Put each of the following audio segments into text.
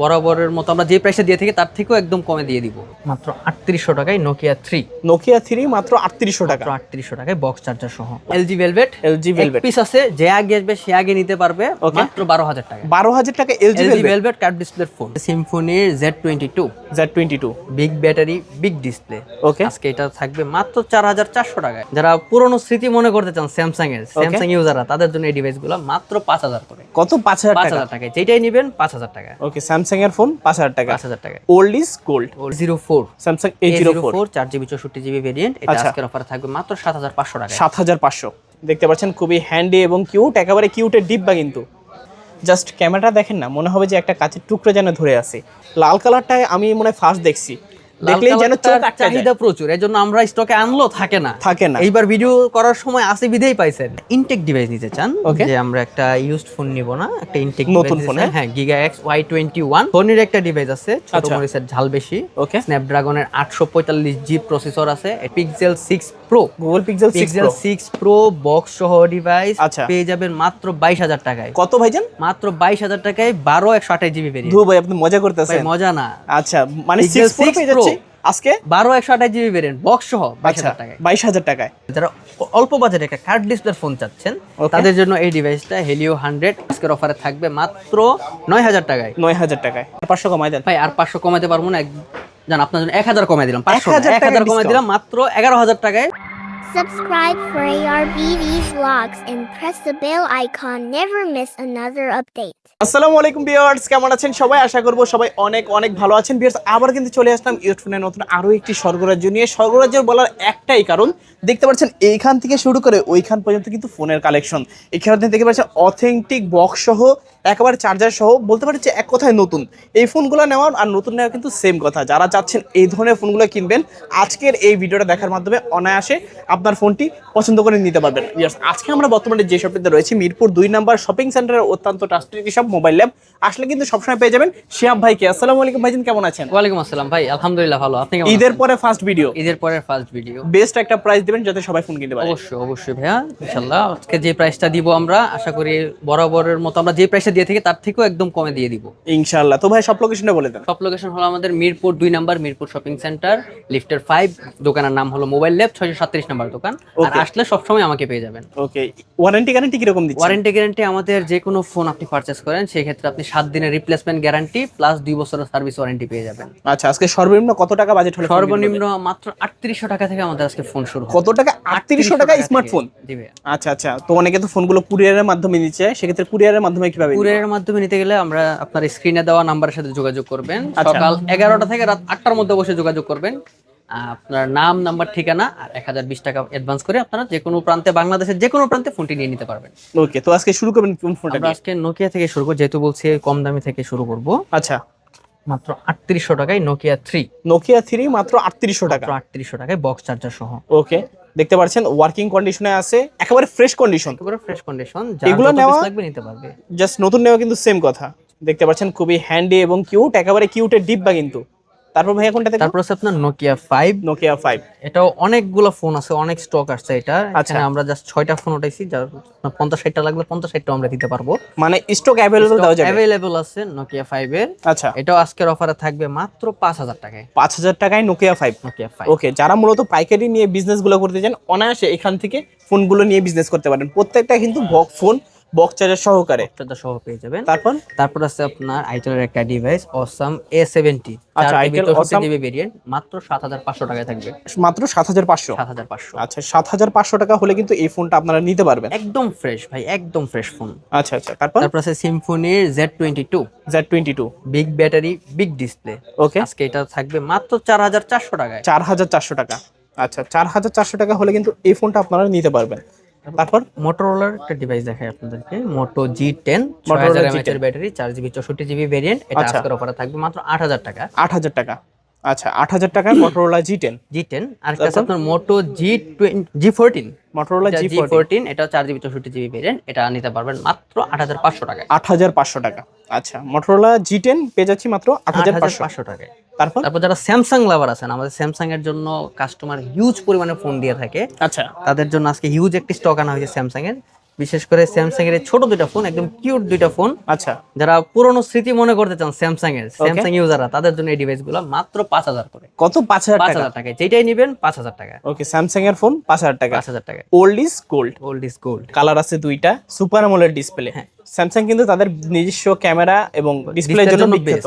বরাবরের মতো আমরা যে প্রাইসে দিয়ে থাকি তার থেকেও একদম কমে দিয়ে দিব। মাত্র আটত্রিশশো টাকায় নোকিয়া থ্রি নোকিয়া থ্রি মাত্র আটত্রিশশো টাকা। আটত্রিশশো টাকায় বক্স চার্জার সহ। LG Velvet LG Velvet piece আছে যে আগে আসবে সে আগে নিতে পারবে মাত্র বারো হাজার টাকা বারো হাজার টাকা LG Velvet card display phone সিম্ফনির Z twenty two Z twenty two big battery big display okay আজকে এটা থাকবে মাত্র চার হাজার চারশো টাকায়। যারা পুরনো স্মৃতি মনে করতে চান স্যামসাং এর স্যামসাং ইউজাররা তাদের জন্য এই ডিভাইসগুলো মাত্র পাঁচ হাজার করে। কত? পাঁচ হাজার পাঁচ হাজার টাকায়। যেটাই নিবেন পাঁচ হাজার টাকা ওকে স্যামসাং এর ফোন পাঁচ হাজার টাকা। পাঁচ হাজার টাকা old is gold zero four Samsung A zero four চার জিবি চৌষট্টি জিবি ভেরিয়েন্ট এটা। আজকের অফার থাকবে মাত্র সাত হাজার পাঁচশো টাকা সাত হাজার পাঁচশো। দেখতে পাচ্ছেন খুবই হ্যান্ডি এবং কিউট একেবারে কিউটের ডিব্বা কিন্তু। জাস্ট ক্যামেরাটা দেখেন না মনে হবে যে একটা কাঁচের টুকরো যেন ধরে আছে। লাল কালারটায় আমি মনে হয় ফার্স্ট দেখছি। দেখলেই যেন চোখ। চাহিদা প্রচুর এই জন্য আমরা স্টকে আনলো থাকে না থাকে না এইবার ভিডিও করার সময় আসি বিধেই পাইছেন ইনটেক ডিভাইস নিতে চান. যে আমরা একটা ইউজড ফোন নিব না একটা ইনটেক নতুন ফোন হ্যাঁ? Giga X Y twenty one ফোনের একটা ডিভাইস আছে ছোট আচ্ছা। মরিচের ঝাল বেশি ওকে স্ন্যাপড্রাগনের আটশো পঁয়তাল্লিশ জি প্রসেসর আছে Pixel six Pro Google Pixel Pixel six Pro box সহ ডিভাইস আচ্ছা। পেয়ে যাবেন মাত্র বাইশ হাজার টাকায়। কত ভাইজান? মাত্র বাইশ হাজার টাকায় বারো একশো আঠাশ জিবি ধু ভাই আপনি মজা করতেছেন। মজা না। আচ্ছা মানে সিক্স প্রো 6 পেয়ে যাচ্ছি। আজকে? বারো একশো আঠাশ জিবি ভেরিয়েন্ট বক্স সহ বাইশ আচ্ছা হাজার টাকায়। বাইশ হাজার টাকায়। যারা অল্প বাজেটে একটা কার্ড ডিসপ্লে ফোন চাচ্ছেন তাদের জন্য এই ডিভাইসটা হেলিও হান্ড্রেড আজকের অফারে থাকবে মাত্র নয় হাজার টাকায়। নয় হাজার টাকায়। পাঁচশো কমাই দেন। ভাই আর পাঁচশো কমাতে পারব না জান আপনার জন্য এক হাজার কমাই দিলাম পাঁচশো এক হাজার কমাই দিলাম মাত্র এগারো হাজার টাকায়। Subscribe for ARBD vlogs and press the bell icon. Never miss another update. আসসালামু আলাইকুম ভিউয়ার্স, কেমন আছেন সবাই আশা করব সবাই অনেক অনেক ভালো আছেন ভিউয়ার্স, আবার কিন্তু চলে আসলাম ইয়রফোনের নতুন আরও একটি স্বর্গরাজ্য নিয়ে স্বর্গরাজ্য বলার একটাই কারণ, দেখতে পাচ্ছেন, এইখান থেকে শুরু করে ওইখান পর্যন্ত কিন্তু ফোনের কালেকশন এখানে দেখতে পাচ্ছেন, অথেন্টিক বক্স সহ একেবারে চার্জার সহ বলতে পারি যে এক কথায় নতুন। এই ফোনগুলো নেওয়ার আর নতুন নেওয়া কিন্তু সেম কথা। যারা চাচ্ছেন এই ধরনের ফোনগুলো কিনবেন আজকের এই ভিডিওটা দেখার মাধ্যমে অনায়াসে আপনার ফোনটি পছন্দ করে নিতে পারবেন। ইয়াস আজকে আমরা বর্তমানে যে শপটিতে রয়েছি মিরপুর দুই নাম্বার শপিং সেন্টারের অত্যন্ত ট্রাস্টেড সব মোবাইল ল্যাব আসলে কিন্তু সবসময় পেয়ে যাবেন শিয়াব ভাইকে। আসসালামু আলাইকুম ভাইজান কেমন আছেন? ওয়ালাইকুম আসসালাম ভাই আলহামদুলিল্লাহ ভালো। আপনি কেমন ঈদের পরে ফার্স্ট ভিডিও ঈদের পরে ফার্স্ট ভিডিও বেস্ট একটা প্রাইস দিবেন যাতে সবাই ফোন কিনতে পারে। অবশ্যই অবশ্যই ভাইয়া ইনশাল্লাহ আজকে যে প্রাইসটা দিব আমরা আশা করি বরাবরের মতো আমরা যে প্রাইসটা দিয়ে থাকি তার থেকেও একদম কমে দিয়ে দিব। ইনশাআল্লাহ। তো ভাই সব লোকেশনটা বলে দেন। সব লোকেশন হলো আমাদের মিরপুর দুই নাম্বার মিরপুর শপিং সেন্টার লিফটের ফাইভ দোকানের নাম হলো মোবাইল ল্যাব ছয়শো সাতত্রিশ নাম্বার দোকান। আর. আসলে সবসময় আমাকে পেয়ে যাবেন। ওকে ওয়ারেন্টি গ্যারান্টি কীরকম দিচ্ছেন? ওয়ারেন্টি গ্যারান্টি আমাদের যে কোনো ফোন আপনি পারচেস করেন সেই ক্ষেত্রে আপনি সাত দিনের রিপ্লেসমেন্ট গ্যারান্টি প্লাস দুই বছরের সার্ভিস ওয়ারেন্টি পেয়ে যাবেন। আচ্ছা আজকে সর্বনিম্ন কত টাকা বাজেট হলে সর্বনিম্ন মাত্র আটত্রিশশো টাকা থেকে আমাদের আজকে ফোন শুরু কত টাকা? আটত্রিশশো টাকা স্মার্টফোন দিবে আচ্ছা আচ্ছা। তো অনেকে তো ফোনগুলো কুরিয়ারের মাধ্যমে নিচ্ছে সেক্ষেত্রে কুরিয়ারের মাধ্যমে কীভাবে? কুরিয়ারের মাধ্যমে নিতে গেলে আমরা আপনার স্ক্রিনে দেওয়া নাম্বারের সাথে যোগাযোগ করবেন। আচ্ছা। সকাল এগারোটা থেকে রাত আটটার মধ্যে বসে যোগাযোগ করবেন। আপনার নাম নাম্বার ঠিকানা আর এক হাজার বিশ টাকা অ্যাডভান্স করে আপনারা যে কোনো প্রান্তে বাংলাদেশের যে কোনো প্রান্তে ফোনটি নিয়ে নিতে পারবেন। ওকে তো আজকে শুরু করবেন কোন ফোনটা আমরা আজকে নোকিয়া থেকে শুরু করব যেহেতু বলছি কম দামি থেকে শুরু করব। আচ্ছা। মাত্র আটত্রিশশো টাকায় নোকিয়া থ্রি নোকিয়া থ্রি মাত্র আটত্রিশশো টাকা। আটত্রিশশো টাকায় বক্স চার্জার সহ। ওকে দেখতে পাচ্ছেন ওয়ার্কিং কন্ডিশনে আছে একেবারে ফ্রেশ কন্ডিশন একেবারে ফ্রেশ কন্ডিশন এগুলো নেওয়া- লাগবে নিতে পারবে। জাস্ট নতুন নেওয়া কিন্তু সেম কথা। দেখতে পাচ্ছেন খুবই হ্যান্ডি এবং কিউট একেবারে কিউটের ডিব্বা কিন্তু। তারপর ভাইয়া কোনটা দেখো তারপর আছে আপনার নোকিয়া ফাইভ নোকিয়া ফাইভ এটাও অনেকগুলো ফোন আছে অনেক স্টক আছে এটা। আচ্ছা। এখানে আমরা জাস্ট ছয়টা ফোন উঠাইছি যার পঞ্চাশ ষাটটা লাগলে পঞ্চাশ ষাটটা আমরা দিতে পারব। মানে স্টক অ্যাভেলেবল দেওয়া যাবে? অ্যাভেলেবল আছে নোকিয়া ফাইভ এর। আচ্ছা। এটাও আজকের অফারে থাকবে মাত্র পাঁচ হাজার টাকায়। পাঁচ হাজার টাকায় Nokia five Nokia five okay যারা মূলত পাইকারি নিয়ে বিজনেসগুলো করতে চান অনায়াসে এখান থেকে ফোনগুলো নিয়ে বিজনেস করতে পারেন। প্রত্যেকটা কিন্তু বক ফোন বক্স চার্জার সহকারে। চার্জার সহ পেয়ে যাবেন। তারপর? তারপর আছে আপনার আইটেলের একটা ডিভাইস অসাম এ সেভেন্টি আচ্ছা, Itel Awesome- জিবি ভেরিয়েন্ট মাত্র সাত হাজার পাঁচশো টাকায় থাকবে। মাত্র সাত হাজার পাঁচশো? সাত হাজার পাঁচশো। আচ্ছা সাত হাজার পাঁচশো টাকা হলে কিন্তু এই ফোনটা আপনারা নিতে পারবেন। একদম ফ্রেশ ভাই একদম ফ্রেশ ফোন আচ্ছা আচ্ছা তারপর? তারপর আছে সিম্ফনির Z twenty two Z twenty two big battery big display okay আজকে এটা থাকবে মাত্র চার হাজার চারশো টাকায়। চার হাজার চারশো টাকা। আচ্ছা চার হাজার চারশো টাকা হলে কিন্তু এই ফোনটা আপনারা নিতে পারবেন। তারপর মোটরোলার একটা ডিভাইস দেখাই আপনাদেরকে। মোটো জি টেন ছয় G10 এর ব্যাটারি চার জিবি চৌষট্টি জিবি ভেরিয়েন্ট এটা আচ্ছা। আজকের অফারে থাকবে মাত্র আট হাজার টাকা। আট হাজার টাকা। আচ্ছা আট হাজার টাকায় Motorola G ten G ten আর একটা আছে আপনার Moto G G fourteen Motorola G fourteen এটা চার জিবি চৌষট্টি জিবি ভেরিয়েন্ট এটা নিতে পারবেন মাত্র আট হাজার পাঁচশো টাকা আট হাজার পাঁচশো টাকা। আচ্ছা মটোরোলা জি টেন পেয়ে যাচ্ছি মাত্র আট হাজার পাঁচশো টাকায়। তারপর? তারপর যারা স্যামসাং লাভার আছেন আমাদের স্যামসাং এর জন্য কাস্টমার হিউজ পরিমাণে ফোন দিয়ে থাকে। আচ্ছা। তাদের জন্য আজকে হিউজ একটি স্টক আনা হয়েছে স্যামসাং এর। বিশেষ করে স্যামসাং এর ছোট দুইটা ফোন একদম কিউট দুইটা ফোন আচ্ছা। যারা পুরনো স্মৃতি মনে করতে চান স্যামসাং এর স্যামসাং ইউজাররা তাদের জন্য এই ডিভাইসগুলো মাত্র পাঁচ হাজার করে। কত? পাঁচ হাজার পাঁচ টাকা। হাজার টাকায়। যেটাই নিবেন পাঁচ হাজার টাকা। ওকে স্যামসাং এর ফোন পাঁচ হাজার টাকা। পাঁচ হাজার টাকায় old is gold old is gold colour আছে দুইটা সুপার আমোলেড ডিসপ্লে হ্যাঁ। স্যামসাং কিন্তু তাদের নিজস্ব ক্যামেরা এবং ডিসপ্লের জন্য বিখ্যাত।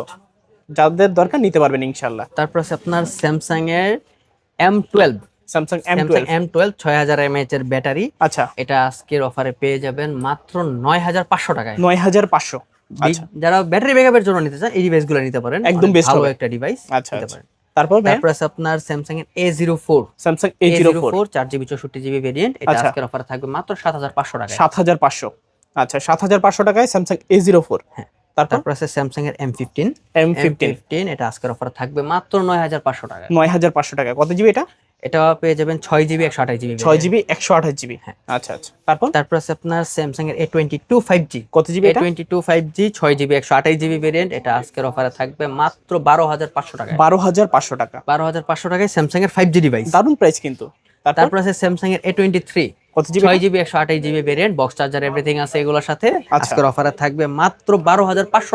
যাদের দরকার নিতে পারবেন ইনশাল্লাহ তারপর আছে আপনার স্যামসাং এর M twelve Samsung M twelve M twelve ছয় হাজার এমএএচ এর ব্যাটারি। আচ্ছা। এটা আজকের অফারে পেয়ে যাবেন মাত্র নয় হাজার পাঁচশো টাকায়। নয় হাজার পাঁচশো। আচ্ছা। যারা ব্যাটারি ব্যাকআপের জন্য নিতে চান এই ডিভাইসগুলো নিতে পারেন। একদম best ভালো একটা ডিভাইস আচ্ছা পারেন। তারপর তারপর আছে আপনার স্যামসাং এর A zero four Samsung A zero four চার জিবি চৌষট্টি জিবি ভেরিয়েন্ট এটা আচ্ছা। আজকের অফারে থাকবে মাত্র সাত হাজার পাঁচশো টাকায়। সাত হাজার পাঁচশো। আচ্ছা সাত হাজার পাঁচশো টাকায় স্যামসাং এ জিরো ফোর হ্যাঁ। তারপর আছে স্যামসাং এর এম ফিফটিন এম ফিফটিন এটা আজকের অফারে থাকবে মাত্র নয় হাজার পাঁচশো টাকা। নয় হাজার পাঁচশো টাকা। কত জিবি এটা? এটা পেয়ে যাবেন ছয় জিবি একশো আঠাশ জিবি ছয় জিবি একশো আঠাশ জিবি। হ্যাঁ। আচ্ছা আচ্ছা। তারপর? তারপর? আছে আপনার স্যামসাং এর A twenty two five G কত GB twenty two five G ছয় জিবি একশো আঠাশ জিবি ভেরিয়েন্ট এটা আজকের অফারে থাকবে মাত্র বারো হাজার পাঁচশো টাকায়। বারো হাজার পাঁচশো টাকা। বারো হাজার পাঁচশো টাকায় স্যামসাং এর ফাইভ জি ডিভাইস দারুণ প্রাইস কিন্তু। তারপর? তারপর আছে স্যামসাং এর এ টোয়েন্টি থ্রি কত GB variant box charger everything আছে এগুলোর সাথে। আচ্ছা। আজকের অফারে থাকবে মাত্র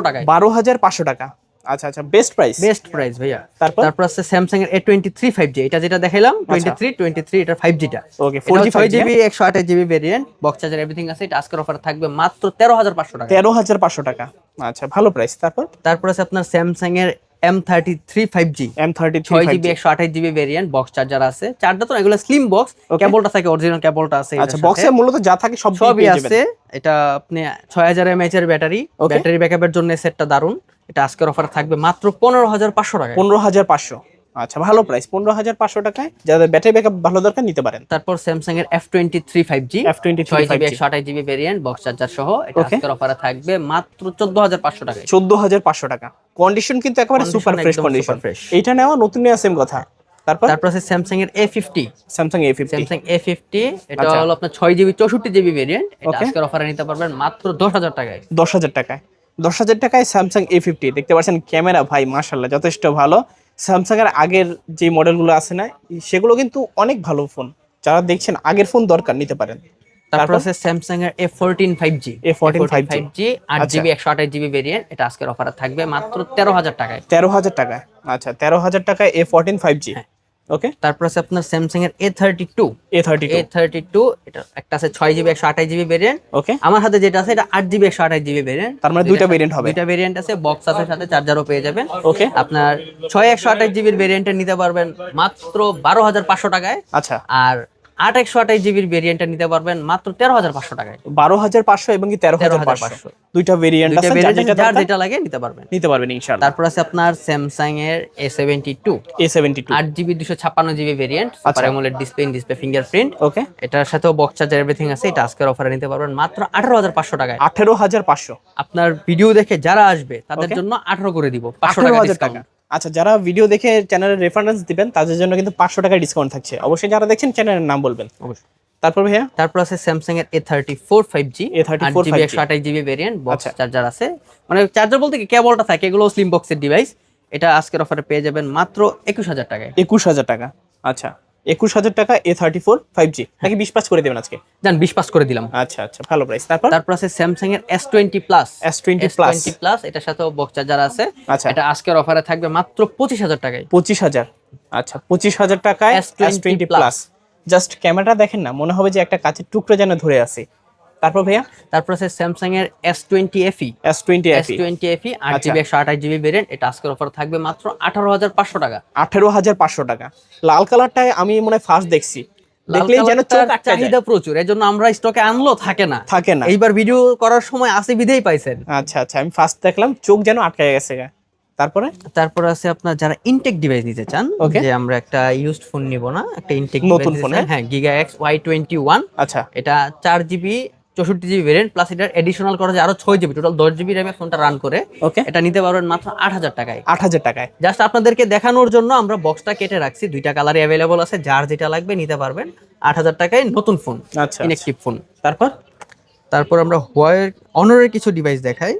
টাকায়। টাকা। আচ্ছা আচ্ছা বেস্ট প্রাইস বেস্ট প্রাইস ভাইয়া। তারপর? তারপর আছে স্যামসাং এর এটা যেটা দেখাইলাম এটা okay GB variant box charger everything আছে। এটা আজকের অফারে থাকবে মাত্র তেরো হাজার পাঁচশো টাকা তেরো হাজার পাঁচশো টাকা। আচ্ছা ভালো প্রাইস তারপর? তারপর আছে আপনার স্যামসাং এর M thirty three five G M thirty three ছয় জিবি একশো আঠাশ জিবি ভেরিয়েন্ট বক্স চার্জার আছে। চার্জার তো এগুলো স্লিম বক্স. কেবলটা থাকে অরিজিনাল কেবলটা আছে আচ্ছা বক্সে মূলত যা থাকে সব সবই আছে। এটা আপনি ছয় হাজার এমএচ এর ব্যাটারি. ব্যাটারি ব্যাকআপের জন্য সেটটা দারুণ এটা আজকের অফার থাকবে মাত্র পনেরো হাজার পাঁচশো টাকা পনেরো হাজার পাঁচশো। আচ্ছা ভালো প্রাইস পনেরো হাজার পাঁচশো টাকায় যাদের ব্যাটারি ব্যাকআপ ভালো দরকার নিতে পারেন। তারপর স্যামসাং এর F twenty three five G F twenty ছয় জিবি একশো আঠাশ জিবি ভেরিয়েন্ট বক্স চার্জার সহ। এটা আজকের অফারে থাকবে মাত্র চোদ্দ হাজার পাঁচশো টাকায়। চোদ্দ হাজার পাঁচশো টাকা। কন্ডিশন কিন্তু একেবারে সুপার ফ্রেশ কন্ডিশন। এইটা নেওয়া নতুন নেওয়া সেম কথা। তারপর? তারপর আছে স্যামসাং এর A fifty Samsung A fifty Samsung A fifty এটা আচ্ছা। হলো আপনার ছয় জিবি চৌষট্টি জিবি ভেরিয়েন্ট এটা. আজকের অফারে নিতে পারবেন মাত্র দশ হাজার টাকায়। দশ হাজার টাকায়। দশ হাজার টাকায় স্যামসাং এ ফিফটি দেখতে পাচ্ছেন ক্যামেরা ভাই মার্শাল্লাহ যথেষ্ট ভালো। স্যামসাং এর আগের যে মডেলগুলো আছে না সেগুলো কিন্তু অনেক ভালো ফোন যারা দেখছেন আগের ফোন দরকার নিতে পারেন। তারপর? আছে স্যামসাং এর A fourteen five G A14 5G five G আট আচ্ছা। জিবি একশো আঠাশ জিবি ভেরিয়েন্ট এটা আজকের অফারে থাকবে মাত্র তেরো হাজার টাকায়। তেরো হাজার টাকায়। আচ্ছা তেরো হাজার টাকায় এ ফোরটিন ফাইভ জি। ওকে তারপর আছে আপনার স্যামসাং এর A thirty two A thirty A thirty two এটা একটা আছে ছয় জিবি একশো আঠাশ জিবি ভেরিয়েন্ট ওকে আমার হাতে যেটা আছে এটা আট জিবি একশো আঠাশ জিবি ভেরিয়েন্ট তার মানে দুইটা variant হবে। দুইটা ভেরিয়েন্ট আছে বক্স আছে সাথে চার্জারও পেয়ে যাবেন। ওকে আপনার ছয় একশো আঠাশ জিবির ভেরিয়েন্টটা নিতে পারবেন মাত্র বারো হাজার পাঁচশো টাকায়। আচ্ছা। আর আট একশো আঠাশ জিবির ভেরিয়েন্টটা নিতে পারবেন মাত্র তেরো হাজার পাঁচশো টাকায়। বারো হাজার পাঁচশো এবং কি তেরো হাজার 13,500 পাঁচশো। দুইটা ভেরিয়েন্ট যার যেটা লাগে নিতে পারবেন। নিতে পারবেন ইনশাআল্লাহ। তারপর আছে আপনার স্যামসাং এর A seventy two A seventy two আট জিবি দুশো ছাপ্পান্ন GB variant super. AMOLED display display fingerprint okay এটার সাথেও বক্স চার্জার এভরিথিং আছে এটা আজকের অফারে নিতে পারবেন মাত্র আঠারো হাজার পাঁচশো টাকায়। আঠেরো হাজার পাঁচশো। আপনার ভিডিও দেখে যারা আসবে তাদের জন্য আঠারো করে দিব পাঁচশো টাকা হাজার টাকা। ডিসকাউন্ট আচ্ছা যারা ভিডিও দেখে চ্যানেলের রেফারেন্স দিবেন তাদের জন্য কিন্তু পাঁচশো টাকা ডিসকাউন্ট থাকছে। অবশ্যই যারা দেখছেন চ্যানেলের নাম বলবেন। অবশ্যই। তারপর ভাইয়া? তারপর আছে স্যামসাং এর A thirty four five G A34 GB 5G একশো আঠাশ জিবি ভেরিয়েন্ট বক্স। চার্জার আছে। মানে চার্জার বলতে কি কেবলটা থাকে এগুলো স্লিম বক্সের ডিভাইস এটা আজকের অফারে পেয়ে যাবেন মাত্র একুশ হাজার টাকায়। একুশ হাজার টাকা। আচ্ছা। একুশ হাজার টাকা A thirty four five G নাকি বিশ পাস করে দেবেন আজকে? জান বিশ পাস করে দিলাম। আচ্ছা আচ্ছা ভালো প্রাইস তারপর? তারপর আছে স্যামসাং এর S twenty plus S twenty plus এটার সাথেও বক্স চার্জার আছে। আচ্ছা। এটা আজকের অফারে থাকবে মাত্র পঁচিশ হাজার টাকায়। পঁচিশ হাজার। আচ্ছা পঁচিশ হাজার টাকায় S S20 twenty plus just ক্যামেরাটা দেখেন না মনে হবে যে একটা কাঁচের টুকরো যেন ধরে আছে। তারপর ভাইয়া? তারপর আছে স্যামসাং এর S twenty FE S twenty S twenty FE আট। জিবি একশো আঠাশ জিবি ভেরিয়েন্ট এটা আজকের অফার থাকবে মাত্র আঠারো হাজার পাঁচশো টাকা। আঠেরো হাজার পাঁচশো টাকা। লাল কালারটায় আমি মনে হয় ফার্স্ট দেখছি। দেখলেই যেন চোখ কালারটার আটকা যায়। চাহিদা প্রচুর এর আমরা স্টকে আনলো থাকে না। থাকে না। এইবার ভিডিও করার সময় আসে বিধেই পাইছেন। আচ্ছা আচ্ছা আমি ফার্স্ট দেখলাম চোখ যেন আটকে গেছে। তারপরে? তারপর আছে আপনার যারা ইনটেক ডিভাইস নিতে চান. যে আমরা একটা ইউজড ফোন নিব না একটা ইনটেক নতুন হ্যাঁ? হ্যাঁ Giga X Y twenty one আচ্ছা। এটা চার জিবি চৌষট্টি জিবি ভেরিয়েন্ট প্লাস এটার এডিশনাল করা যায় আরও ছয় জিবি টোটাল দশ জিবি র্যামে ফোনটা রান করে ওকে এটা নিতে পারবেন মাত্র আট হাজার টাকায়। আট হাজার টাকায়। জাস্ট আপনাদেরকে দেখানোর জন্য আমরা বক্সটা কেটে রাখছি দুইটা কালারই অ্যাভেলেবল আছে যার যেটা লাগবে নিতে পারবেন। আট হাজার টাকায় নতুন ফোন আচ্ছা ইনএক্টিভ ফোন তারপর? তারপর আমরা হোয়ার অনরের কিছু ডিভাইস দেখাই।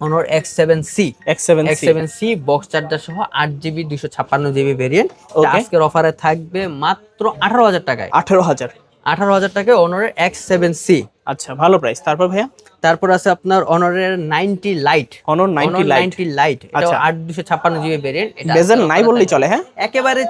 Honor X seven C X seven X seven C box charger সহ আট জিবি দুশো ছাপ্পান্ন জিবি ভেরিয়েন্ট আজকের অফারে থাকবে মাত্র আঠারো হাজার টাকায়। আঠেরো হাজার। আঠারো হাজার টাকায় অনারের এক্স সেভেন সি আচ্ছা ভালো প্রাইস তারপর ভাইয়া? তারপর আছে আপনার অনারের ninety Lite Honor 90 Lite। Ninety Lite আচ্ছা। আট দুশো ছাপ্পান্ন জিবি ভেরিয়েন্ট এটা বেজেল নাই বললেই চলে হ্যাঁ? একেবারে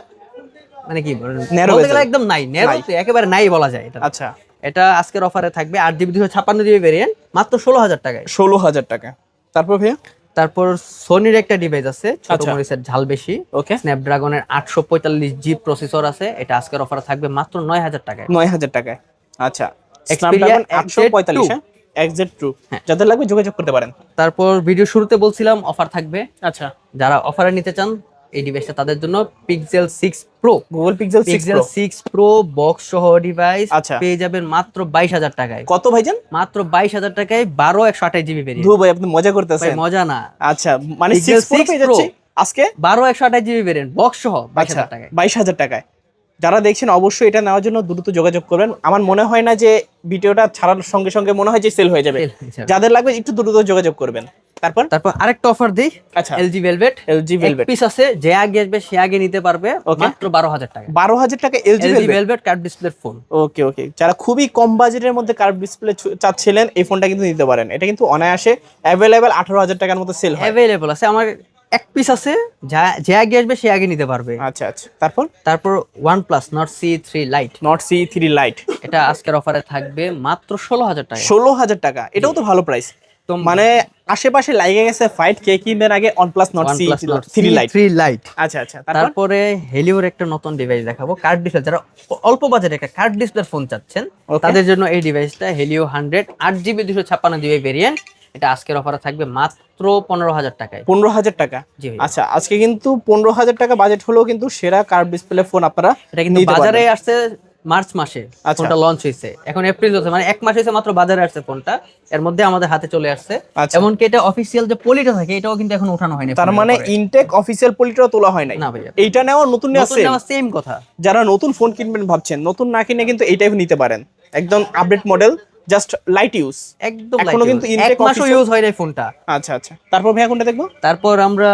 মানে কি বলেন? বলতে গেলে একদম নাই নেরো নাই। একেবারে নাই বলা যায় এটা। আচ্ছা। এটা আজকের অফারে থাকবে আট জিবি দুশো ছাপ্পান্ন জিবি ভেরিয়েন্ট মাত্র ষোলো হাজার টাকায়। ষোলো হাজার টাকা। তারপর ভাইয়া? তারপর সোনির একটা ডিভাইস আছে ছোট আচ্ছা। মরিচের ঝাল বেশি। ওকে। স্ন্যাপড্রাগনের আটশো পঁয়তাল্লিশ জি প্রসেসর আছে এটা আজকের অফারে থাকবে মাত্র নয় হাজার টাকায়। নয় হাজার টাকায়। আচ্ছা। স্ন্যাপড্রাগন আটশো XZ2 পঁয়তাল্লিশ হ্যাঁ? এক্সেট ট্রু হ্যাঁ। যাদের লাগবে যোগাযোগ করতে পারেন। তারপর ভিডিও শুরুতে বলছিলাম অফার থাকবে। আচ্ছা। যারা অফারে নিতে চান এই ডিভাইসটা তাদের জন্য Pixel six Pro Google Pixel Pixel six Pro box সহ ডিভাইস আচ্ছা। পেয়ে যাবেন মাত্র বাইশ হাজার টাকায়। কত ভাইজান? মাত্র বাইশ হাজার টাকায় বারো একশো আঠাশ জিবি পেরিয়ে ভাই আপনি মজা করতেছেন। মজা না। আচ্ছা মানে সিক্স প্রো 6 পেয়ে Pro। যাচ্ছে আজকে? বারো একশো আঠাশ জিবি পেরেন বক্স সহ বাইশ আচ্ছা হাজার টাকায়। বাইশ হাজার টাকায়। যারা দেখছেন অবশ্যই এটা নেওয়ার জন্য দ্রুত যোগাযোগ করবেন। আমার মনে হয় না যে ভিডিওটা ছাড়ার সঙ্গে সঙ্গে মনে হয় যে সেল হয়ে যাবে। যাদের লাগবে একটু দ্রুত যোগাযোগ করবেন। তারপর? তারপর আরেকটা অফার দিই আচ্ছা। LG Velvet LG Velvet piece আছে যে আগে আসবে সে আগে নিতে পারবে. মাত্র বারো হাজার টাকা। বারো হাজার টাকা LG Velvet card display phone okay okay যারা খুবই কম বাজেটের মধ্যে কার্ভ ডিসপ্লে চাচ্ছিলেন এই ফোনটা কিন্তু নিতে পারেন। এটা কিন্তু অনায়াসে অ্যাভেলেবেল আঠারো হাজার টাকার মতো সেল হয়। অ্যাভেলেবল আছে। আমার এক পিস আছে যা যে আগে আসবে সে আগে নিতে পারবে। আচ্ছা আচ্ছা। তারপর? তারপর OnePlus Nord C three Lite Nord C three Lite এটা আজকের অফারে থাকবে মাত্র ষোলো হাজার টাকা। ষোলো হাজার টাকা। এটাও তো ভালো প্রাইস তো মানে আশেপাশে লাগে গেছে ফাইট কে কিনবেন আগে Nord C OnePlus Nord three Lite three Lite আচ্ছা আচ্ছা। তারপরে? হেলিওর একটা নতুন ডিভাইস দেখাবো। কার্ড ডিসপ্লে যারা অল্প বাজেটে একটা কার্ড ডিসপ্লে ফোন চাচ্ছেন তাদের জন্য এই ডিভাইসটা হেলিও হান্ড্রেড আট জিবি দুশো ছাপ্পান্ন জিবি ভেরিয়েন্ট এটা আজকের অফারে থাকবে মাত্র পনেরো হাজার টাকায়। পনেরো হাজার টাকা? জি আচ্ছা আজকে কিন্তু পনেরো হাজার টাকা বাজেট হলেও কিন্তু সেরা কার্ভ ডিসপ্লে ফোন আপনারা এটা কিন্তু বাজারে আসছে মার্চ মাসে আচ্ছা। ফোনটা লঞ্চ হয়েছে। এখন এপ্রিল চলছে মানে এক মাস হয়েছে মাত্র বাজারে আসছে ফোনটা এর মধ্যে আমাদের হাতে চলে আসছে। আচ্ছা। এমনকি এটা অফিসিয়াল যে পলিটা থাকে এটাও কিন্তু এখন উঠানো হয়নি তার মানে। ইনটেক অফিসিয়াল পলিটাও তোলা হয় নাই। না ভাইয়া। এইটা নেওয়ার নতুন আছে সেম কথা। যারা নতুন ফোন কিনবেন ভাবছেন নতুন না কিনে কিন্তু এইটাই নিতে পারেন। একদম update model just light use. একদম এখনও কিন্তু। এক মাসও ইউজ হয় নাই ফোনটা আচ্ছা আচ্ছা। তারপর ভাইয়া কোনটা দেখব? তারপর আমরা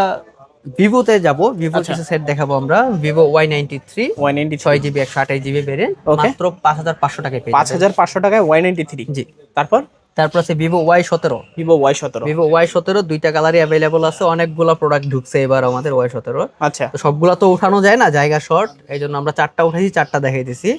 ভিভোতে যাব। ভিভো আচ্ছা। কিছু সেট দেখাবো আমরা। Vivo Y ninety three Y ninety ছয় জিবি একশো আঠাশ জিবি ভেরিয়েন্ট. মাত্র পাঁচ হাজার পাঁচশো টাকায় পাঁচ হাজার পাঁচশো টাকায় ওয়াই নাইনটি থ্রি জি। তারপর? তারপর আছে ভিভো ওয়াই সতেরো। ভিভো ওয়াই সতেরো। ভিভো ওয়াই সতেরো দুইটা কালারই অ্যাভেলেবল আছে। অনেকগুলো প্রোডাক্ট ঢুকছে এবার আমাদের ওয়াই সতেরো। আচ্ছা। সবগুলো তো উঠানো যায় না জায়গা শর্ট এই জন্য আমরা চারটা উঠেছি চারটা দেখাই দিছি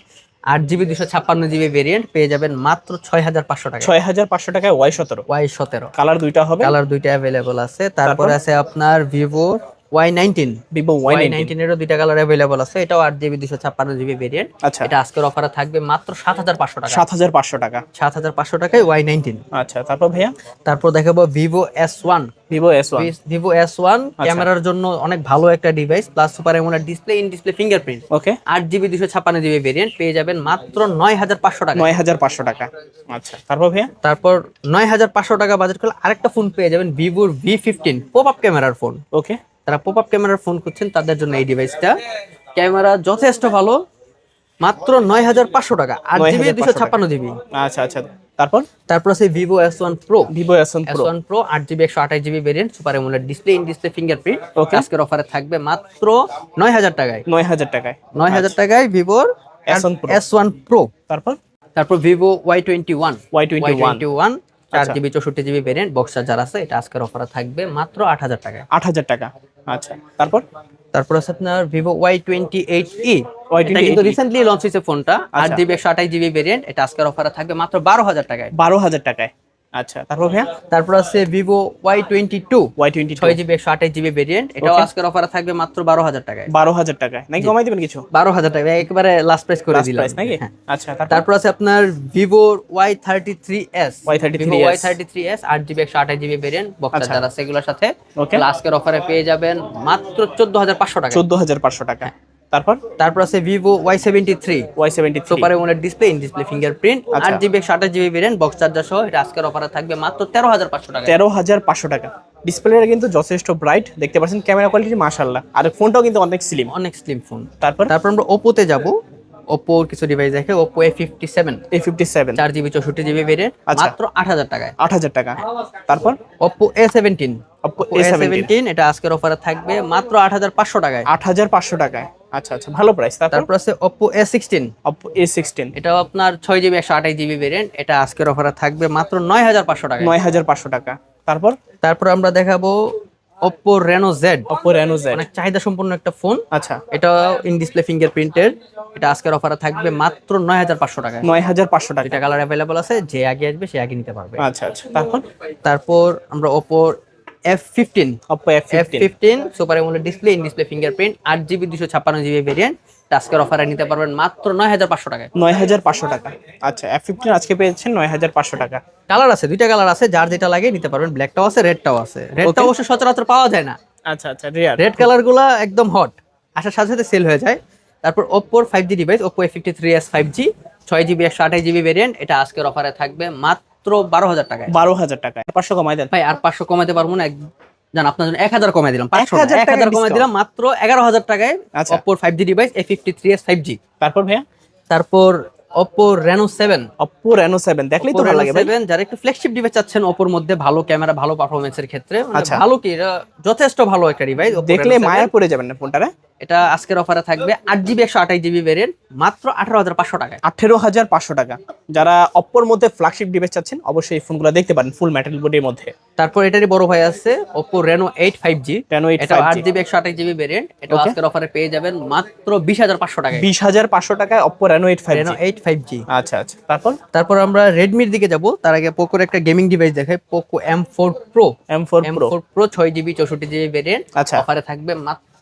আট জিবি দুশো ছাপ্পান্ন জিবি ভেরিয়েন্ট পেয়ে যাবেন মাত্র ছয় হাজার পাঁচশো টাকা। ছয় হাজার পাঁচশো টাকায় ওয়াই সতেরো। ওয়াই সতেরো। কালার দুইটা হবে? কালার দুইটা অ্যাভেলেবল আছে। তারপর তারপর? আছে আপনার Vivo Y nineteen Vivo Y Y ninety নাইনটিনেরও দুইটা কালার অ্যাভেলেবল আছে। এটাও আট জিবি দুশো ছাপ্পান্ন জিবি ভেরিয়েন্ট আচ্ছা। এটা আজকের অফারে থাকবে মাত্র সাত হাজার পাঁচশো টাকা। সাত হাজার পাঁচশো টাকা। সাত হাজার পাঁচশো টাকায় ওয়াই নাইনটিন আচ্ছা তারপর ভাইয়া? তারপর দেখাবো Vivo S one Vivo S one Vivo S one. ক্যামেরার জন্য অনেক ভালো একটা device plus super AMOLED display in display fingerprint okay আট জিবি দুশো ছাপ্পান্ন জিবি ভেরিয়েন্ট পেয়ে যাবেন মাত্র নয় হাজার পাঁচশো টাকা নয় হাজার পাঁচশো টাকা। আচ্ছা তারপর ভাইয়া? তারপর নয় হাজার পাঁচশো টাকা বাজেট করলে আরেকটা ফোন পেয়ে যাবেন ভিভোর ভি ফিফটিন পপ আপ ক্যামেরার ফোন ওকে যারা পপ আপ ক্যামেরার ফোন করছেন তাদের জন্য এই ডিভাইসটা ক্যামেরা যথেষ্ট ভালো মাত্র নয় হাজার পাঁচশো টাকা আট জিবি দুশো ছাপ্পান্ন জিবি আচ্ছা আচ্ছা তারপর? তারপর আছে Vivo S one Pro Vivo S one S Pro one Pro আট জিবি একশো আঠাশ GB variant super AMOLED display in display fingerprint Okay. আজকের অফারে থাকবে মাত্র নয় হাজার টাকায়। নয় হাজার টাকায়। নয় হাজার টাকায় ভিভোর S1 Pro। S one pro তারপর? তারপর Vivo Y twenty one Y21 twenty one চার আচ্ছা। জিবি চৌষট্টি জিবি ভেরিয়েন্ট বক্স চার্জার আছে এটা আজকের অফারে থাকবে মাত্র আট হাজার টাকায়। আট হাজার টাকা। আচ্ছা তারপর? তারপর আছে আপনার Vivo Y twenty eight E Y28e কিন্তু রিসেন্টলি লঞ্চ হয়েছে ফোনটা আট আচ্ছা। জিবি একশো আঠাশ জিবি ভেরিয়েন্ট এটা আজকের অফারে থাকবে মাত্র বারো হাজার টাকায়। বারো হাজার টাকায়। আচ্ছা। তারপর ভাইয়া? তারপর আছে Vivo Y twenty two Y twenty ছয় জিবি একশো আঠাশ জিবি ভেরিয়েন্ট এটাও. আজকের অফারে থাকবে মাত্র বারো হাজার টাকায়। বারো হাজার টাকায়। নাকি কমাই দিবেন কিছু? বারো হাজার টাকা একেবারে লাস্ট প্রাইস করে দিলাম। নাকি? হ্যাঁ। আচ্ছা তারপর? আছে আপনার Vivo Y thirty three S Y33s Y thirty three S আট জিবি একশো আঠাশ জিবি ভেরিয়েন্ট। চার্জার আছে এগুলোর সাথে. আজকের অফারে পেয়ে যাবেন মাত্র চোদ্দ হাজার পাঁচশো টাকা চোদ্দ হাজার পাঁচশো টাকা তারপর? তারপর আছে Vivo Y seventy three Y seventy super AMOLED display in display fingerprint. আট জিবি একশো আঠাশ জিবি ভেরিয়েন্ট বক্স চার্জার সহ এটা আজকের অফারে থাকবে মাত্র তেরো হাজার পাঁচশো টাকা। তেরো হাজার পাঁচশো টাকা। ডিসপ্লেটা কিন্তু যথেষ্ট ব্রাইট দেখতে পাচ্ছেন ক্যামেরা কোয়ালিটি মাশাল্লাহ আর ফোনটাও কিন্তু অনেক স্লিম অনেক স্লিম ফোন তারপর? তারপর আমরা ওপোতে যাব। ওপোর কিছু ডিভাইস দেখে Oppo A fifty seven A fifty seven চার জিবি চৌষট্টি জিবি ভেরিয়েন্ট আচ্ছা। মাত্র আট হাজার টাকায়। আট হাজার টাকা। তারপর? Oppo A seventeen Oppo A A17 seventeen এটা আজকের অফারে থাকবে মাত্র আট হাজার পাঁচশো টাকায়। আট হাজার পাঁচশো টাকায়। আচ্ছা আচ্ছা ভালো প্রাইস তারপর? আছে এ সিক্সটিন Oppo A16 এটাও আপনার ছয় জিবি একশো আঠাশ জিবি ভেরিয়েন্ট এটা আজকের অফারে থাকবে মাত্র নয় হাজার পাঁচশো টাকা নয় হাজার পাঁচশো টাকা। তারপর? তারপর আমরা দেখাবো Oppo Reno Z Oppo Reno Z অনেক চাহিদা সম্পন্ন একটা ফোন আচ্ছা। এটা ইন ডিসপ্লে ফিঙ্গারপ্রিন্টের এটা আজকের অফারে থাকবে মাত্র নয় হাজার পাঁচশো টাকায়। নয় হাজার পাঁচশো টাকা। দুইটা কালার অ্যাভেলেবল আছে যে আগে আসবে সে আগে নিতে পারবে। আচ্ছা আচ্ছা। তারপর? তারপর আমরা Oppo F fifteen Oppo F F15 fifteen super AMOLED display in display fingerprint আট জিবি দুশো ছাপ্পান্ন জিবি ভেরিয়েন্ট আজকের অফারে নিতে পারবেন মাত্র নয় হাজার পাঁচশো টাকায়। নয় হাজার পাঁচশো টাকা। আচ্ছা F15 আজকে পেয়েছেন নয় হাজার পাঁচশো টাকা। কালার আছে দুইটা কালার আছে যার যেটা লাগে নিতে পারবেন। ব্ল্যাকটাও আছে রেডটাও আছে। রেডটা. অবশ্য সচরাচর পাওয়া যায় না। আচ্ছা আচ্ছা রেড কালারগুলা একদম হট আসার সাথে সাথে সেল হয়ে যায়। তারপর ওপ্পোর five G device Oppo A fifty three S five G ছয় জিবি একশো আঠাশ জিবি ভেরিয়েন্ট এটা আজকের অফারে থাকবে মাত্র বারো হাজার টাকায়। বারো হাজার টাকা পাঁচশো কমাই দেন। ভাই আর পাঁচশো কমাতে পারব না জান আপনার জন্য এক হাজার কমাই দিলাম পাঁচশো এক হাজার কমাই দিলাম মাত্র এগারো হাজার টাকায় আচ্ছা। ওপ্পোর five G device A fifty three S five G তারপর ভাইয়া? তারপর Oppo Reno seven Oppo Reno 7 দেখলেই তো ভালো লাগে ভাই। যারা একটু ফ্ল্যাগশিপ ডিভাইস চাচ্ছেন ওপোর মধ্যে ভালো ক্যামেরা ভালো পারফরমেন্সের ক্ষেত্রে মানে আচ্ছা। ভালো কি এটা যথেষ্ট ভালো একটা ডিভাইস দেখলে মায়া পড়ে যাবেন না ফোনটা এটা আজকের অফারে থাকবে আট জিবি একশো আঠাশ জিবি ভেরিয়েন্ট মাত্র আঠারো হাজার পাঁচশো টাকায়। আঠেরো হাজার পাঁচশো টাকা। যারা অপ্পোর মধ্যে ফ্ল্যাগশিপ ডিভাইস চাচ্ছেন অবশ্যই এই ফোনগুলো দেখতে পারেন ফুল মেটাল বডির মধ্যে। তারপর এটারই বড় ভাই আছে Oppo Reno eight five G Reno eight এটা আট জিবি একশো আঠাশ জিবি ভেরিয়েন্ট এটা. আজকের অফারে পেয়ে যাবেন মাত্র বিশ হাজার পাঁচশো টাকা বিশ হাজার পাঁচশো টাকায় Oppo Reno eight five Reno eight five G আচ্ছা আচ্ছা। তারপর? তারপর আমরা রেডমির দিকে যাব। তার আগে পোকোর একটা গেমিং ডিভাইস দেখাই Poco M four Pro M four Pro Pro ছয় জিবি চৌষট্টি জিবি ভেরিয়েন্ট আচ্ছা। অফারে থাকবে মাত্র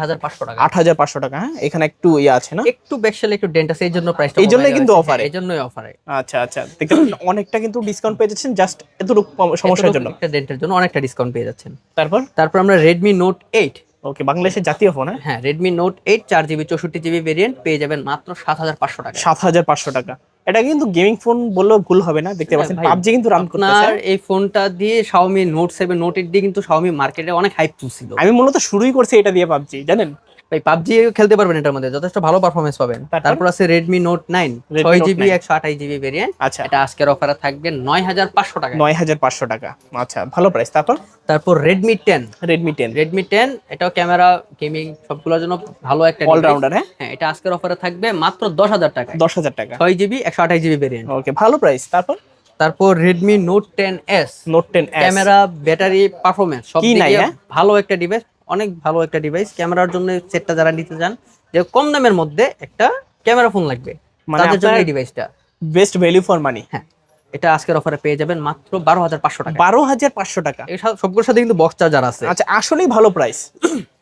হাজার পাঁচশো টাকা। আট হাজার পাঁচশো টাকা হ্যাঁ? এখানে একটু ইয়ে আছে না? একটু ব্যাকসেল একটু ডেন্ট আছে এই জন্য প্রাইস এই জন্যই কিন্তু offer এই জন্যই অফারে আচ্ছা আচ্ছা। দেখতে অনেকটা কিন্তু ডিসকাউন্ট পেয়ে যাচ্ছেন জাস্ট এতটুকু সমস্যার জন্য। একটা ডেন্টের জন্য অনেকটা ডিসকাউন্ট পেয়ে যাচ্ছেন। তারপর? তারপর আমরা রেডমি নোট এইট ওকে বাংলাদেশের জাতীয় ফোন হ্যাঁ? হ্যাঁ রেডমি নোট এইট চার জিবি চৌষট্টি জিবি ভেরিয়েন্ট পেয়ে যাবেন মাত্র সাত হাজার পাঁচশো টাকা সাত হাজার পাঁচশো টাকা। এটা কিন্তু গেমিং ফোন বললেও ভুল হবে না দেখতে পাচ্ছেন পাবজি কিন্তু রান করতেছে। আপনার এই ফোনটা দিয়ে শাওমি নোট 7 নোট 8 দিয়ে কিন্তু শাওমি মার্কেটে অনেক হাইপ তুলছিল আমি মূলত শুরুই করছি এটা দিয়ে পাবজি জানেন? ভাই পাবজি খেলতে পারবেন এটার মধ্যে যথেষ্ট ভালো পারফরমেন্স পাবেন। তারপর? আছে রেডমি নোট নাইন ছয় জিবি 9 একশো আঠাশ জিবি ভেরিয়েন্ট আচ্ছা। এটা আজকের অফারে থাকবে নয় হাজার পাঁচশো টাকা নয় হাজার পাঁচশো টাকা। আচ্ছা ভালো প্রাইস তারপর? তারপর Redmi ten Redmi ten Redmi ten এটাও ক্যামেরা গেমিং সবগুলোর জন্য ভালো একটা অলরাউন্ডার হ্যাঁ? হ্যাঁ এটা আজকের অফারে থাকবে মাত্র দশ হাজার টাকা দশ হাজার টাকা। ছয় জিবি একশো আঠাশ জিবি ভেরিয়েন্ট ওকে ভালো প্রাইস তারপর? তারপর Redmi Note ten S Note ten camera battery performance সব হ্যাঁ? ভালো একটা ডিভাইস অনেক ভালো একটা ডিভাইস ক্যামেরার জন্য সেটটা যারা নিতে চান যে কম দামের মধ্যে একটা ক্যামেরা ফোন লাগবে। মানে তাদের জন্য এই ডিভাইসটা বেস্ট ভ্যালু ফর মানি হ্যাঁ এটা আজকের অফারে পেয়ে যাবেন মাত্র বারো হাজার পাঁচশো টাকা। বারো হাজার পাঁচশো টাকা। এই সবগুলোর সাথে কিন্তু বক্স চার্জার আছে। আচ্ছা আসলেই ভালো প্রাইস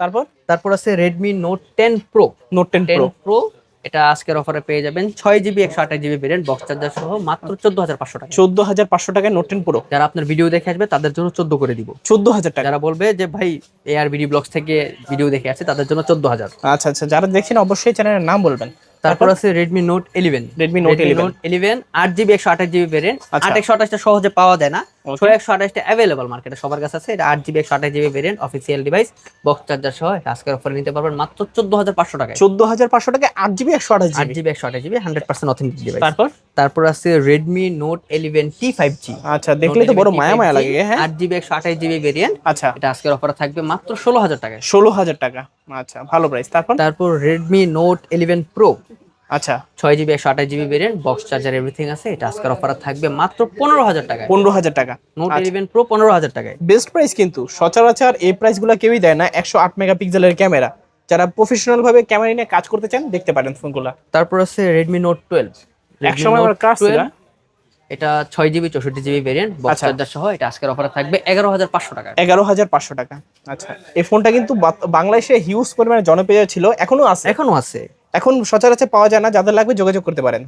তারপর? তারপর আছে Redmi Note ten Pro Note ten Pro এটা আজকের অফারে পেয়ে যাবেন ছয় জিবি একশো আঠাশ জিবি ভেরিয়েন্ট বক্স চার্জার সহ মাত্র চোদ্দ হাজার পাঁচশো টাকা। চোদ্দ হাজার পাঁচশো টাকায় নোট টেন প্রো যারা আপনার ভিডিও দেখে আসবে তাদের জন্য চোদ্দ করে দিব। চোদ্দ হাজার টাকা। যারা বলবে যে ভাই এ আর বিডি ব্লগস থেকে ভিডিও দেখে আসছে তাদের জন্য চোদ্দ হাজার আচ্ছা আচ্ছা যারা দেখছেন অবশ্যই চ্যানেলের নাম বলবেন। তারপর আছে Redmi Note eleven Redmi Note 11 Note eleven আট জিবি একশো আঠাশ জিবি ভেরিয়েন্ট আচ্ছা। আট একশো আঠাশটা সহজে পাওয়া যায় না। ছয় একশো আঠাশটা অ্যাভেলেবল মার্কেটে সবার কাছে আছে। এটা আট জিবি একশো আঠাশ GB variant official device box charger সহ। আজকের অফারে নিতে পারবেন মাত্র চোদ্দ হাজার পাঁচশো টাকায়। চোদ্দ হাজার পাঁচশো টাকায় আট জিবি একশো আঠাশ আট জিবি একশো আঠাশ GB hundred percent authentic device তারপর? তারপর আছে Redmi Note eleven T five G আচ্ছা দেখলে তো বড় মায়া মায়া লাগে হ্যাঁ? আট জিবি একশো আঠাশ জিবি ভেরিয়েন্ট আচ্ছা। এটা আজকের অফারে থাকবে মাত্র ষোলো হাজার টাকায়। ষোলো হাজার টাকা। আচ্ছা ভালো প্রাইস তারপর? তারপর রেডমি নোট ইলেভেন প্রো আচ্ছা। ছয় জিবি একশো আঠাশ GB variant box charger everything আছে। এটা আজকের অফার থাকবে মাত্র পনেরো হাজার টাকায়। পনেরো হাজার টাকা। নোট ইলেভেন প্রো পনেরো হাজার টাকায়। বেস্ট প্রাইস কিন্তু সচরাচর এই প্রাইসগুলো কেউই দেয় না একশো আট মেগাপিক্সেলের ক্যামেরা যারা প্রফেশনাল ভাবে ক্যামেরা নিয়ে কাজ করতে চান দেখতে পারেন ফোনগুলো তারপর আছে রেডমি নোট টুয়েলভ একসময় আমার কাজ? এটা ছয় জিবি চৌষট্টি জিবি ভেরিয়েন্ট বক্স আচ্ছা। সহ এটা আজকের অফারে থাকবে এগারো হাজার পাঁচশো টাকা। এগারো হাজার পাঁচশো টাকা। আচ্ছা এই ফোনটা কিন্তু বাংলাদেশে হিউজ পরিমাণে জনপ্রিয় ছিল এখনও আছে। এখনও আছে। এখন সচরাচর পাওয়া যায় না যাদের লাগবে যোগাযোগ করতে পারেন।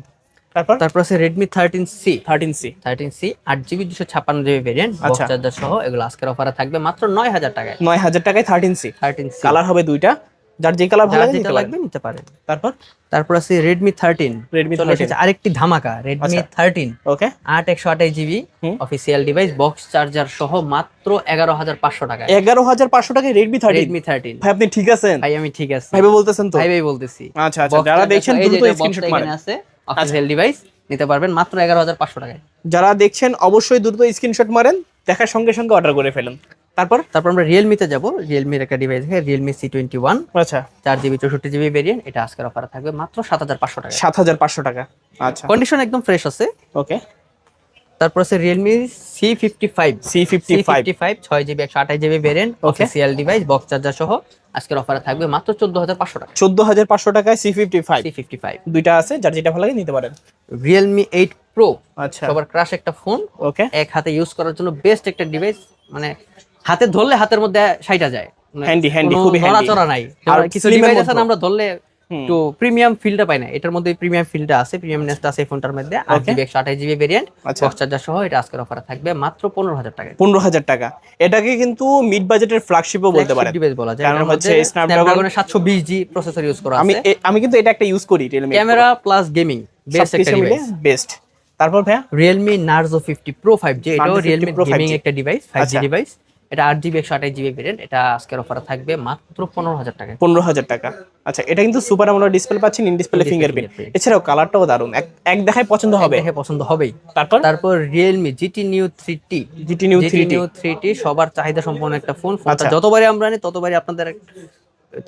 তারপর? তারপর আছে Redmi thirteen C thirteen C thirteen C আট জিবি দুশো ছাপ্পান্ন জিবি ভেরিয়েন্ট বক্স। চার্জার সহ এগুলো আজকের অফারে থাকবে মাত্র নয় হাজার টাকায়। নয় হাজার টাকায় thirteen C thirteen C colour হবে দুইটা। যার যে কালার ভালো লাগে লাগবে নিতে পারেন। তারপর? তারপর আছে রেডমি থার্টিন Redmi 13 এসেছে আরেকটি ধামাকা আচ্ছা। থার্টিন ওকে আট একশো আঠাশ জিবি হুম। অফিসিয়াল ডিভাইস বক্স চার্জার সহ মাত্র এগারো হাজার পাঁচশো টাকায়। এগারো হাজার পাঁচশো টাকায় রেডমি থার্টিন ভাই আপনি ঠিক আছেন? ভাই আমি ঠিক আছে। ভাইবে বলতেছেন তো? ভাই ভাই বলতেছি। আচ্ছা আচ্ছা। যারা দেখছেন দ্রুত স্ক্রিনশট মারেন। আছে অফিসিয়াল ডিভাইস নিতে পারবেন মাত্র এগারো হাজার পাঁচশো টাকায়। যারা দেখছেন অবশ্যই দ্রুত স্ক্রিনশট মারেন দেখার সঙ্গে সঙ্গে অর্ডার করে ফেলুন। তারপর তারপর আমরা রিয়েলমিতে যাব। রিয়েলমির একটা device Realme C twenty one আচ্ছা। চার জিবি চৌষট্টি জিবি ভেরিয়েন্ট এটা আজকের অফারে থাকবে মাত্র সাত হাজার পাঁচশো টাকা। সাত হাজার পাঁচশো টাকা। আচ্ছা। কন্ডিশন একদম ফ্রেশ আছে। ওকে তারপর আছে Realme C fifty five C fifty five five ছয় জিবি একশো আঠাশ GB variant. Official device box charger সহ আজকের অফারে থাকবে মাত্র চোদ্দ হাজার পাঁচশো টাকা। চোদ্দ হাজার পাঁচশো টাকায় C fifty five C fifty five দুইটা আছে যার যেটা ভালো লাগে নিতে পারেন। রিয়েলমি এইট প্রো আচ্ছা। সবার ক্রাশ একটা ফোন ওকে এক হাতে ইউজ করার জন্য বেস্ট একটা ডিভাইস মানে হাতে ধরলে হাতের মধ্যে সাইটা যায়। মানে Handy, handy, কোনো খুবই handy। নড়াচড়া নাই। আর কিছু ডিভাইস আছে আমরা ধরলে। একটু প্রিমিয়াম ফিলটা পাই না। এটার মধ্যে প্রিমিয়াম ফিলটা আছে প্রিমিয়াম নেসটা আছে ফোনটার মধ্যে। Okay. জিবি একশো আঠাশ জিবি ভেরিয়েন্ট। বক্স চার্জার সহ এটা আজকের অফারে থাকবে মাত্র পনেরো হাজার টাকা পনেরো হাজার টাকা। এটাকে কিন্তু মিড বাজেটের ফ্ল্যাগশিপও বলতে পারেন। ডিভাইস বলা যায়। কারণ হচ্ছে স্ন্যাপড্রাগনের সাতশো বিশ জি প্রসেসর ইউজ করা আমি আমি কিন্তু এটা একটা ইউজ করি Realme camera plus gaming best একটা ডিভাইস বেস্ট তারপর ভাইয়া? Realme Narzo fifty Pro five G এটাও রিয়েলমি গেমিং 5G একটা ডিভাইস ফাইভ জি। ডিভাইস এটা আট জিবি একশো আঠাশ জিবি ভেরিয়েন্ট এটা আজকের অফারে থাকবে মাত্র পনেরো হাজার টাকা পনেরো হাজার টাকা। আচ্ছা এটা কিন্তু সুপার আমরা ডিসপ্লে পাচ্ছেন ইন ডিসপ্লে ফিঙ্গারপ্রিন্ট এছাড়াও কালারটাও দারুণ। এক দেখায় পছন্দ হবে। দেখে পছন্দ হবেই। তারপর? তারপর Realme GT Neo three T GT Neo 3T Neo three T সবার চাহিদা সম্পন্ন একটা ফোন ফোনটা আচ্ছা। যতবারই আমরা আনি ততবারই আপনাদের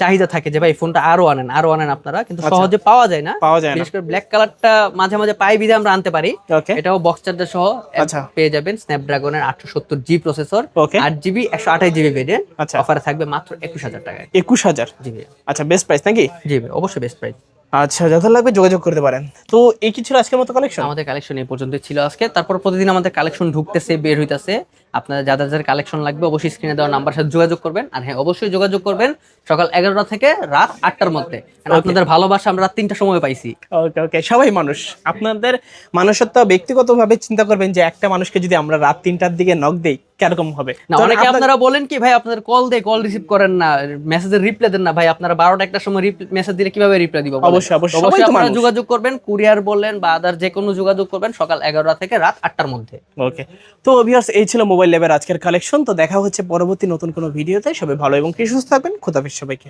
চাহিদা থাকে যে ভাই ফোনটা আরও আনেন আরও আনেন আপনারা। কিন্তু আচ্ছা। সহজে পাওয়া যায় না। পাওয়া যায় না। বিশেষ করে ব্ল্যাক কালারটা মাঝে মাঝে পাই বিধে আমরা আনতে পারি। এটাও বক্স চার্জার সহ আচ্ছা। পেয়ে যাবেন। স্ন্যাপড্রাগনের আটশো সত্তর জি প্রসেসর. আট জিবি একশো আঠাশ জিবি ভেরিয়েন্ট। অফারে থাকবে মাত্র একুশ হাজার টাকায়। একুশ হাজার? জিবি আচ্ছা বেস্ট প্রাইস নাকি? জি অবশ্যই বেস্ট প্রাইস আচ্ছা যত লাগবে যোগাযোগ করতে পারেন। তো এই কি ছিল আজকের মতো কালেকশন আমাদের কালেকশন এই পর্যন্ত ছিল আজকে। তারপর প্রতিদিন আমাদের কালেকশন ঢুকতেছে বের হইতাছে। আপনাদের যাদের যাদের কালেকশন লাগবে অবশ্যই স্ক্রিনে দেওয়া নাম্বার সাথে যোগাযোগ করবেন। আর হ্যাঁ অবশ্যই যোগাযোগ করবেন সকাল এগারোটা থেকে রাত আটটার মধ্যে। আপনাদের ভালোবাসা আমরা রাত তিনটার সময় পাইছি। ওকে ওকে সবাই মানুষ। আপনাদের মানুষত্ব ব্যক্তিগতভাবে চিন্তা করবেন যে একটা মানুষকে যদি আমরা রাত তিনটার দিকে নক দেই কীরকম হবে? না অনেকে আপনারা বলেন কি ভাই কল দেয় কল রিসিভ করেন না মেসেজের রিপ্লাই দেন না। ভাই আপনারা বারোটা একটা সময় মেসেজ দিলে কীভাবে রিপ্লাই দিব বলেন? অবশ্যই, অবশ্যই, আপনারা যোগাযোগ করবেন কুরিয়ার বললেন বা আদার যে কোনো যোগাযোগ করবেন সকাল এগারোটা থেকে রাত আটটার মধ্যে। ওকে তো অভিয়াস এই ছিল মোবাইল ল্যাবের আজকের কালেকশন তো দেখা হচ্ছে পরবর্তী নতুন কোনো ভিডিওতে। সবাই ভালো এবং কি সুস্থ থাকবেন। খোদাফিজ সবাইকে।